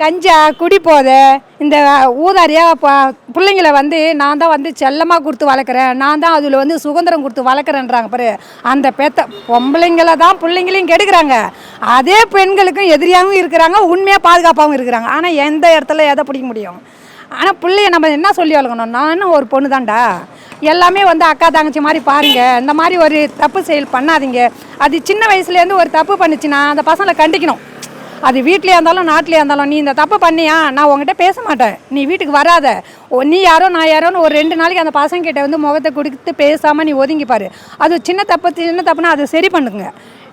கஞ்சா குடி போத இந்த ஊதாரியா பிள்ளைங்களை வந்து நான் தான் வந்து செல்லமாக கொடுத்து வளர்க்குறேன். நான் தான் அதில் வந்து சுதந்திரம் கொடுத்து வளர்க்குறேன்றாங்க பாரு. அந்த பெத்த பொம்பளைங்கள தான் பிள்ளைங்களையும் கெடுக்கிறாங்க. அதே பெண்களுக்கும் எதிரியாகவும் இருக்கிறாங்க உண்மையாக பாதுகாப்பாகவும் இருக்கிறாங்க. ஆனால் எந்த இடத்துல எதை பிடிக்க முடியும்? ஆனால் பிள்ளைய நம்ம என்ன சொல்லி வளர்க்கணும்? நானும் ஒரு பொண்ணு தான்டா. எல்லாமே வந்து அக்கா தங்கச்சி மாதிரி பாருங்கள் இந்த மாதிரி ஒரு தப்பு செயல் பண்ணாதீங்க. அது சின்ன வயசுலேருந்து ஒரு தப்பு பண்ணுச்சுன்னா அந்த பசங்களை கண்டிக்கணும். அது வீட்லேயே இருந்தாலும் நாட்டிலே இருந்தாலும் நீ இந்த தப்பு பண்ணியா? நான் உங்ககிட்ட பேச மாட்டேன். நீ வீட்டுக்கு வராத. ஓ, நீ யாரோ நான் யாரோன்னு ஒரு ரெண்டு நாளைக்கு அந்த பசங்கிட்ட வந்து முகத்தை கொடுத்து பேசாமல் நீ ஒதுங்கிப்பார் அது சின்ன தப்பு சின்ன தப்புனா அது சரி பண்ணுங்க.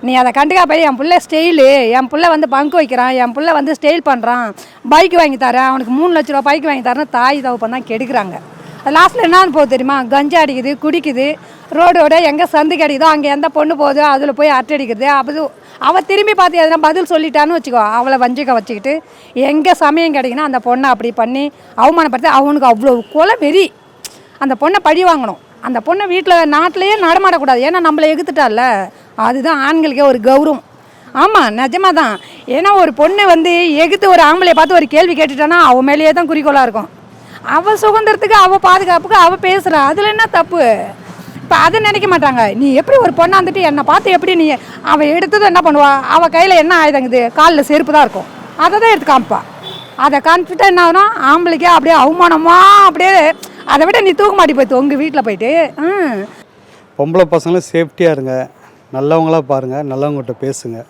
நீ அதை கண்டுக்கா போய் என் பிள்ளை ஸ்டைலு என் பிள்ளை வந்து பங்கு வைக்கிறான். என் பிள்ளை வந்து ஸ்டைல் பண்ணுறான் பைக் வாங்கி தரேன். அவனுக்கு மூணு லட்ச ரூபா பைக் வாங்கி தரேன்னு தாய் தவப்பம் தான் கெடுக்குறாங்க. லாஸ்ட்டில் என்னன்னு போகுது தெரியுமா? கஞ்சா அடிக்குது குடிக்குது. ரோடோட எங்கே சந்து கிடைக்குதோ அங்கே எந்த பொண்ணு போகுதோ அதில் போய் அரட்டை அடிக்குது அவள் திரும்பி பார்த்து எதனா பதில் சொல்லிட்டான்னு வச்சுக்கோ அவளை வஞ்சிக்க வச்சுக்கிட்டு எங்கே சமயம் கிடைக்குன்னா அந்த பொண்ணை அப்படி பண்ணி அவமானப்படுத்தி அவனுக்கு அவ்வளோ கொலை வெறி. அந்த பொண்ணை பழி வாங்கணும். அந்த பொண்ணை வீட்டில் நாட்டிலேயே நடமாடக்கூடாது. ஏன்னா நம்மளை எகுத்துட்டால அதுதான் ஆண்களுக்கே ஒரு கௌரவம். ஆமாம் நிஜமாக தான் ஏன்னா ஒரு பொண்ணை வந்து எகுத்து ஒரு ஆம்பளை பார்த்து ஒரு கேள்வி கேட்டுட்டானா அவன் மேலேயே தான் குறிக்கோளாக இருக்கும். அவள் சுதந்திரத்துக்கு அவள் பாதுகாப்புக்கு அவள் பேசுகிறா அதில் என்ன தப்பு? இப்போ அதை நினைக்க மாட்டாங்க. நீ எப்படி ஒரு பொண்ணை வந்துட்டு என்னை பார்த்து எப்படி நீ அவள் எடுத்ததும் என்ன பண்ணுவா? அவள் கையில் என்ன ஆயுதங்குது? காலில் செருப்பு தான் இருக்கும். அதை தான் எடுத்து காமிப்பா. அதை காமிச்சிட்டா என்ன ஆகும் ஆம்பளைக்கே அப்படியே அவமானமாக அப்படியே அதை விட நீ தூக்க மாட்டி போய்த்து உங்கள் வீட்டில் போயிட்டு. ம். பொம்பளை பசங்களும் சேஃப்டியாக இருங்க. நல்லவங்களா பாருங்கள் நல்லவங்ககிட்ட பேசுங்கள்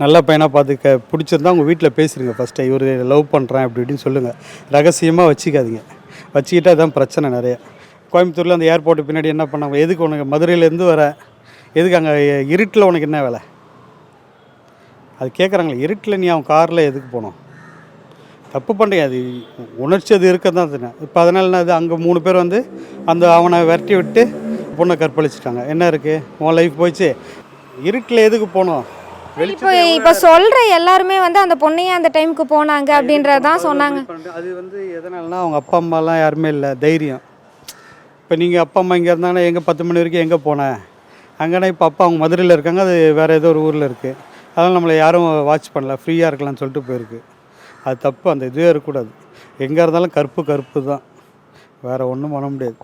நல்ல பையனாக பார்த்து க பிடிச்சிருந்தா உங்கள் வீட்டில் பேசுகிறீங்க ஃபஸ்ட்டு இவர் லவ் பண்ணுறேன் அப்படி இப்படின்னு சொல்லுங்கள் ரகசியமாக வச்சுக்காதீங்க. வச்சுக்கிட்டா அதுதான் பிரச்சனை நிறைய. கோயம்புத்தூரில் அந்த ஏர்போர்ட்டு பின்னாடி என்ன பண்ணாங்க? எதுக்கு உனக்கு மதுரையிலேருந்து வர? எதுக்கு அங்கே இருட்டில் உனக்கு என்ன வேலை? அது கேட்குறாங்களே இருட்டில் நீ அவன் காரில் எதுக்கு போனோம்? தப்பு பண்ணுறீங்க அது உணர்ச்சி அது இருக்க தான் தானே இப்போ அதனால என்ன அது அங்கே மூணு பேர் வந்து அந்த அவனை விரட்டி விட்டு பொண்ணை கற்பழிச்சிட்டாங்க. என்ன இருக்குது உன் லைஃப் போயிடுச்சு. இருட்டில் எதுக்கு போனோம்? இப்போ இப்போ சொல்ற எல்லாருமே வந்து அந்த பொண்ணையே அந்த டைமுக்கு போனாங்க அப்படின்றது தான் சொன்னாங்க. அது வந்து எதனாலனா அவங்க அப்பா அம்மாலாம் யாருமே இல்லை தைரியம். இப்போ நீங்கள் அப்பா அம்மா இங்கே இருந்தாங்கன்னா எங்கே பத்து மணி வரைக்கும் எங்கே போனேன் அங்கேனா இப்போ அப்பா அவங்க மதுரையில் இருக்காங்க அது வேறு ஏதோ ஒரு ஊரில் இருக்குது அதனால் நம்மளை யாரும் வாட்ச் பண்ணல ஃப்ரீயாக இருக்கலாம்னு சொல்லிட்டு போயிருக்கு. அது தப்பு அந்த இதுவே இருக்கக்கூடாது. எங்கே இருந்தாலும் கருப்பு கருப்பு தான். வேறு ஒன்றும் பண்ண முடியாது.